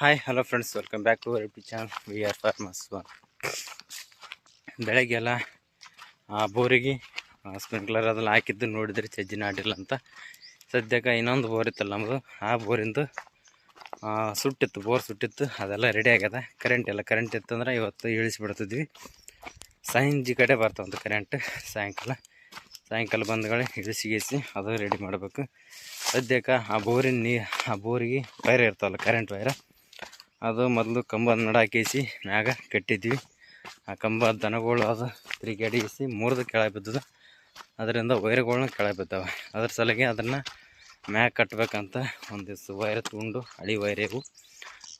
Hi hello friends welcome back to YouTube channel we are farmers one ಬೆಳಗ್ಗೆಲ್ಲ, ಆ, ಬೋರಿಗೆ sprinkler ಅದೆಲ್ಲ ಹಾಕಿದ್ದು ನೋಡಿದ್ರೆ ಚಜ್ಜಿ ನಾಡಿಲ್ಲ ಅಂತ. ಸದ್ಯಕ್ಕೆ ಇನ್ನೊಂದು ಬೋರ್ ಇತ್ತಲ್ಲ ನಮ್ಮದು ಆ ಬೋರಿಂದು ಸುಟ್ಟಿತ್ತು, ಬೋರ್ ಸುಟ್ಟಿತ್ತು. ಅದೆಲ್ಲ ರೆಡಿ ಆಗ್ಯದ. ಕರೆಂಟ್ ಎಲ್ಲ ಕರೆಂಟ್ ಇತ್ತಂದ್ರೆ ಇವತ್ತು ಇಳಿಸಿಬಿಡ್ತಿದ್ವಿ. ಸಂಜೆ ಕಡೆ ಬರ್ತಾವಂತ ಕರೆಂಟ್ ಸಾಯಂಕಾಲ ಸಾಯಂಕಾಲ ಬಂದ್ಗಳೇ ಇಳಿಸಿಗಿಸಿ ಅದು ರೆಡಿ ಮಾಡಬೇಕು. ಸದ್ಯಕ್ಕೆ ಆ ಬೋರಿನ ನೀ, ಆ ಬೋರಿಗೆ ವೈರ್ ಇರ್ತಾವಲ್ಲ ಕರೆಂಟ್ ವೈರ ಅದು ಮೊದಲು ಕಂಬ ನಡಾಕೇಸಿ ಮ್ಯಾಗ ಕಟ್ಟಿದ್ವಿ. ಆ ಕಂಬ ದನಗಳು ಅದು ತಿರುಗಾಡಿಸಿ ಮೂರ್ದು ಕೆಳಗೆ ಬಿದ್ದದ. ಅದರಿಂದ ವೈರ್ಗಳನ್ನ ಕೆಳಗೆ ಬಿದ್ದಾವೆ. ಅದ್ರ ಸಲಗೆ ಅದನ್ನು ಮ್ಯಾಗ ಕಟ್ಟಬೇಕಂತ ಒಂದಿವ್ಸ ವೈರ್ ತೊಗೊಂಡು ಹಳಿ ವೈರೇವು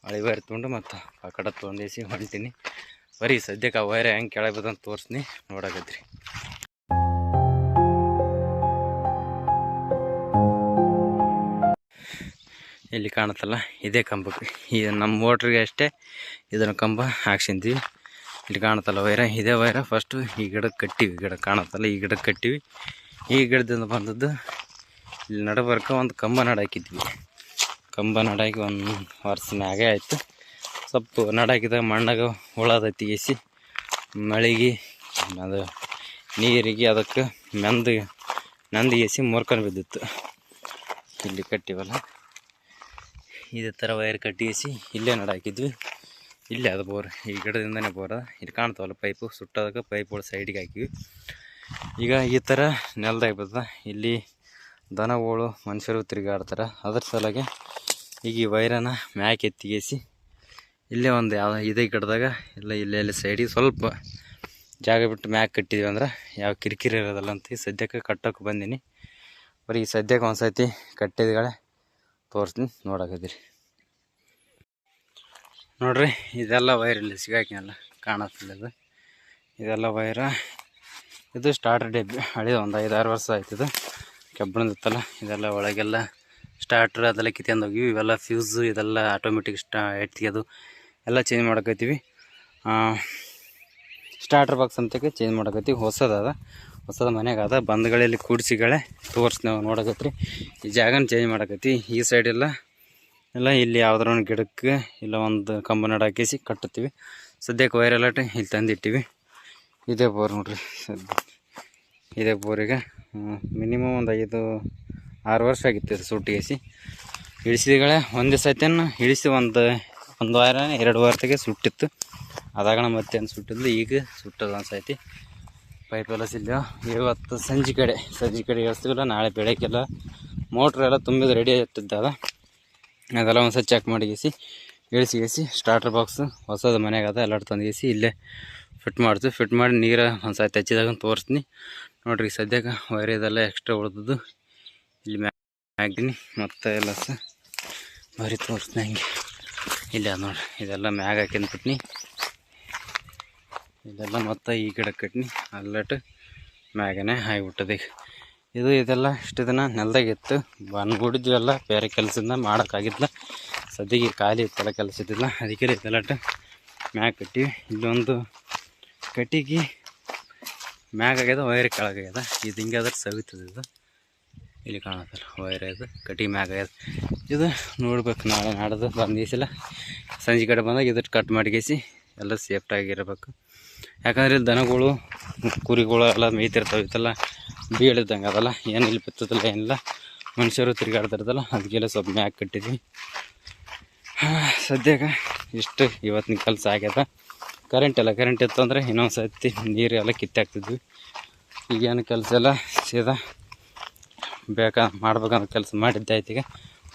ಹಳಿ ವೈರ್ ತೊಗೊಂಡು ಮತ್ತು ಆ ಕಡೆ ತೊಂದೇಸಿ ಹೊಂಟೀನಿ. ಬರೀ ಸದ್ಯಕ್ಕೆ ಆ ವೈರ್ ಹೆಂಗೆ ಕೆಳಗೆ ಬಿದ್ದಂತ ತೋರಿಸ್ನಿ ನೋಡಕತ್ರಿ. ಇಲ್ಲಿ ಕಾಣುತ್ತಲ್ಲ, ಇದೇ ಕಂಬಕ್ಕೆ ಈ ನಮ್ಮ ಮೋಟ್ರಿಗೆ ಅಷ್ಟೇ ಇದನ್ನು ಕಂಬ ಹಾಕ್ಸಿದ್ವಿ. ಇಲ್ಲಿ ಕಾಣುತ್ತಲ್ಲ ವೈರ, ಇದೇ ವೈರ. ಫಸ್ಟು ಈ ಗಿಡಕ್ಕೆ ಕಟ್ಟಿವಿ, ಗಿಡ ಕಾಣುತ್ತಲ್ಲ, ಈ ಗಿಡಕ್ಕೆ ಕಟ್ಟಿವಿ. ಈ ಗಿಡದಿಂದ ಬಂದದ್ದು ಇಲ್ಲಿ ನಡಬರ್ಕ ಒಂದು ಕಂಬ ನಡಾಕಿದ್ವಿ. ಕಂಬ ನಡಾಕಿ ಒಂದು ವರ್ಷ ಮ್ಯಾಗೆ ಆಯಿತು. ಸ್ವಲ್ಪ ನಡಾಕಿದಾಗ ಮಣ್ಣಾಗ ಹುಳದತ್ತಿ ಎಸಿ ಮಳೆಗೆ, ಅದು ನೀರಿಗೆ ಅದಕ್ಕೆ ಮೆಂದು ನಂದು ಎಸಿ ಮುರ್ಕೊಂಡು ಬಿದ್ದಿತ್ತು. ಇಲ್ಲಿ ಕಟ್ಟಿವಲ್ಲ. ಇದೇ ಥರ ವೈರ್ ಕಟ್ಟಿಸಿ ಇಲ್ಲೇ ನಡಾಕಿದ್ವಿ ಇಲ್ಲೇ ಅದು ಬೋರ್, ಈ ಗಿಡದಿಂದನೇ ಬೋರ ಇಲ್ಲಿ ಕಾಣ್ತಾವಲ್ಲ ಪೈಪು ಸುಟ್ಟೋದಕ್ಕೆ ಪೈಪ್ಗಳು ಸೈಡಿಗೆ ಹಾಕಿವಿ ಈಗ ಈ ಥರ ನೆಲದಾಗ ಬರ್ತದೆ ಇಲ್ಲಿ ದನಗಳು, ಮನುಷ್ಯರು ತಿರುಗಾಡ್ತಾರೆ. ಅದ್ರ ಸಲಗೆ ಈಗ ಈ ವೈರನ ಮ್ಯಾಕ್ ಎತ್ತಿಗೇಸಿ ಇಲ್ಲೇ ಒಂದು ಯಾವ ಇದೇ ಗಿಡದಾಗ ಇಲ್ಲ ಇಲ್ಲೇ ಇಲ್ಲಿ ಸೈಡಿಗೆ ಸ್ವಲ್ಪ ಜಾಗ ಬಿಟ್ಟು ಮ್ಯಾಕ್ ಕಟ್ಟಿದ್ವಿ ಅಂದ್ರೆ ಯಾವ ಕಿರಿಕಿರಿ ಇರೋದಲ್ಲ ಅಂತ ಸದ್ಯಕ್ಕೆ ಕಟ್ಟೋಕೆ ಬಂದೀನಿ. ಬರೀ ಸದ್ಯಕ್ಕೆ ಒಂದು ಸತಿ ಕಟ್ಟಿದ್ಗಳೇ ತೋರಿಸ್ತೀನಿ, ನೋಡಕತ್ತೀರಿ. ನೋಡ್ರಿ, ಇದೆಲ್ಲ ವೈರ್ ಇಲ್ಲಿ ಸಿಗಾಕಿನಲ್ಲ, ಕಾಣತ್ತಿಲ್ಲ ಇದು. ಇದೆಲ್ಲ ವೈರ, ಇದು ಸ್ಟಾರ್ಟರ್ ಡಬ್ಬಿ ಹಳಿದ ಒಂದು ಐದಾರು ವರ್ಷ ಆಯ್ತು ಇದು. ಕೆಬ್ಬಣದಿತ್ತಲ್ಲ ಇದೆಲ್ಲ ಒಳಗೆಲ್ಲ ಸ್ಟಾರ್ಟರ್ ಅದೆಲ್ಲ ಕಿತ್ಕೊಂಡು ಹೋಗಿವಿ. ಇವೆಲ್ಲ ಫ್ಯೂಸು ಇದೆಲ್ಲ ಆಟೋಮೆಟಿಕ್ ಸ್ಟಾ ಎತ್ತಿಗೆದು ಎಲ್ಲ ಚೇಂಜ್ ಮಾಡಕತ್ತೀವಿ. ಸ್ಟಾರ್ಟರ್ ಬಾಕ್ಸ್ ಅಂತಕ್ಕೆ ಚೇಂಜ್ ಮಾಡಕತ್ತೀವಿ. ಹೊಸದದ ಹೊಸದ ಮನೆಗೆ ಅದ. ಬಂದ್ಗಳಲ್ಲಿ ಕೂಡಿಸಿಗಳೇ ತೋರ್ಸಿ ನಾವು ನೋಡಕತ್ರಿ. ಈ ಜಾಗನ ಚೇಂಜ್ ಮಾಡಕತ್ತಿ. ಈ ಸೈಡ್ ಎಲ್ಲ ಇಲ್ಲ ಇಲ್ಲಿ ಯಾವ್ದಾರ ಒಂದು ಗಿಡಕ್ಕೆ ಇಲ್ಲ ಒಂದು ಕಂಬ ನಡಾಕಿಸಿ ಕಟ್ಟುತ್ತೀವಿ. ಸದ್ಯಕ್ಕೆ ವೈರ್ ಅಲರ್ಟ್ ಇಲ್ಲಿ ತಂದಿಟ್ಟಿವಿ. ಇದೇ ಬೋರ್ ನೋಡ್ರಿ. ಸದ್ಯ ಇದೇ ಬೋರಿಗೆ ಮಿನಿಮಮ್ ಒಂದು ಐದು, ಆರು ವರ್ಷ ಆಗಿತ್ತು ಇದು ಸುಟ್ಟಿಗೆಸಿ ಇಳಿಸಿದಗಳೇ, ಒಂದು ಸತ್ಯನ ಇಳಿಸಿ ಒಂದು ಒಂದು ವಾರ ಎರಡು ವಾರದಾಗೆ ಸುಟ್ಟಿತ್ತು. ಅದಾಗಣ ಮತ್ತೆ ಸುಟ್ಟಿದ್ದು ಈಗ ಸುಟ್ಟದ ಒಂದು ಸತಿ ಎಲ್ಲ ಇವತ್ತು ಸಂಜೆ ಕಡೆ ಸಂಜೆ ಕಡೆ ಇಳಿಸ್ತಿಲ್ಲ ನಾಳೆ ಬೆಳಗ್ಗೆಲ್ಲ ಮೋಟ್ರ್ ಎಲ್ಲ ತುಂಬಿದ ರೆಡಿ ಆಗ್ತಿದ್ದದ ಅದೆಲ್ಲ ಒಂದು ಸತಿ ಚೆಕ್ ಮಾಡಿಗಿಸಿ ಇಳಿಸಿಗಿಸಿ ಸ್ಟಾರ್ಟರ್ ಬಾಕ್ಸ್ ಹೊಸದು ಮನೆಗೆ ಅದ, ಎಲ್ಲ ತಂದಿಗಿಸಿ ಇಲ್ಲೇ ಫಿಟ್ ಮಾಡ್ತೀವಿ. ಫಿಟ್ ಮಾಡಿ ನೀರು ಒಂದು ಸತಿ ಹಚ್ಚಿದಾಗ ತೋರಿಸ್ತೀನಿ. ನೋಡ್ರಿ ಸದ್ಯಕ್ಕೆ ವೈರ್ ಇದೆಲ್ಲ ಎಕ್ಸ್ಟ್ರಾ ಉಳ್ದದ್ದು. ಇಲ್ಲಿ ಮ್ಯಾಗಿನಿ ಮತ್ತು ಎಲ್ಲ ಸ, ಬರೀ ತೋರಿಸ್ತೀನಿ ಹಂಗೆ. ಇಲ್ಲ ನೋಡ್ರಿ, ಇದೆಲ್ಲ ಮ್ಯಾಗ ಹಾಕಿಂದ್ಬಿಟ್ನಿ ಇದೆಲ್ಲ ಮತ್ತೆ ಈ ಗಿಡ ಕಟ್ನಿ. ಅಲ್ಲಟ್ಟು ಮ್ಯಾಗನೇ ಆಗಿಬಿಟ್ಟದ ಇದು ಇದೆಲ್ಲ ಇಷ್ಟು ದಿನ ನೆಲದಾಗಿತ್ತು ಬಂದ್ಬಿಡಿದ್ವೆಲ್ಲ, ಬೇರೆ ಕೆಲಸದಿಂದ ಮಾಡೋಕ್ಕಾಗಿದ್ದಿಲ್ಲ ಸದ್ಯಕ್ಕೆ ಖಾಲಿ ಇತ್ತಲ್ಲ, ಕೆಲಸ ಇದ್ದಿಲ್ಲ. ಅದಕ್ಕೆ ಇದೆಲ್ಲಟ್ಟು ಮ್ಯಾಗ ಕಟ್ಟಿವಿ ಇಲ್ಲೊಂದು ಕಟ್ಟಿಗೆ ಮ್ಯಾಗ ಆಗ್ಯದ, ವೈರ್ ಕೆಳಗಾಗ್ಯದ ಇದು ಹಿಂಗೆ ಅದ್ರ ಸವಿತದ ಇದು. ಇಲ್ಲಿ ಕಾಣತ್ತಲ್ಲ, ವೈರ್ ಇದು, ಕಟ್ಟಿಗೆ ಮ್ಯಾಗ ಆಗ್ಯದ. ಇದು ನೋಡ್ಬೇಕು ನಾಳೆ ನಾಡ್ದು ಬಂದಿಸಿಲ್ಲ ಸಂಜೆ ಕಡೆ ಬಂದಾಗ ಇದಕ್ಕೆ ಕಟ್ ಮಾಡಿಗೇಸಿ ಎಲ್ಲ ಸೇಫ್ಟಾಗಿರ್ಬೇಕು ಯಾಕಂದ್ರೆ ದನಗಳು, ಕುರಿಗಳು ಎಲ್ಲ ಮೇಯ್ತಿರ್ತಾವೆ ಇತ್ತಲ್ಲ ಅದಲ್ಲ ಏನು ಇಲ್ಲಿ ಬಿತ್ತದಲ್ಲ, ಏನಿಲ್ಲ. ಮನುಷ್ಯರು ತಿರುಗಾಡ್ತಿರ್ತಲ್ಲ ಅದಕ್ಕೆಲ್ಲ ಸ್ವಲ್ಪ ಮ್ಯಾಕ್ ಕಟ್ಟಿದ್ವಿ. ಸದ್ಯಕ್ಕೆ ಇಷ್ಟು ಇವತ್ತಿನ ಕೆಲಸ ಆಗ್ಯದ. ಕರೆಂಟ್ ಎಲ್ಲ ಕರೆಂಟ್ ಇತ್ತು ಅಂದರೆ ಇನ್ನೊಂದು ಸತಿ ನೀರು ಎಲ್ಲ ಕಿತ್ತಾಕ್ತಿದ್ವಿ. ಈಗೇನು ಕೆಲಸ ಎಲ್ಲ ಸೀದಾ ಬೇಕಾ ಮಾಡ್ಬೇಕಂತ ಕೆಲಸ ಮಾಡಿದ್ದಾಯ್ತು ಈಗ.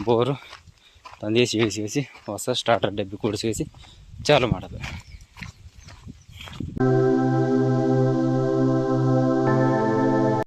ಬೋರು ತಂದು ಇಳಿಸಿ ಹೊಸ ಸ್ಟಾರ್ಟರ್ ಡಬ್ಬಿ ಕೂಡಿಸಿ ಚಾಲು ಮಾಡೋದು.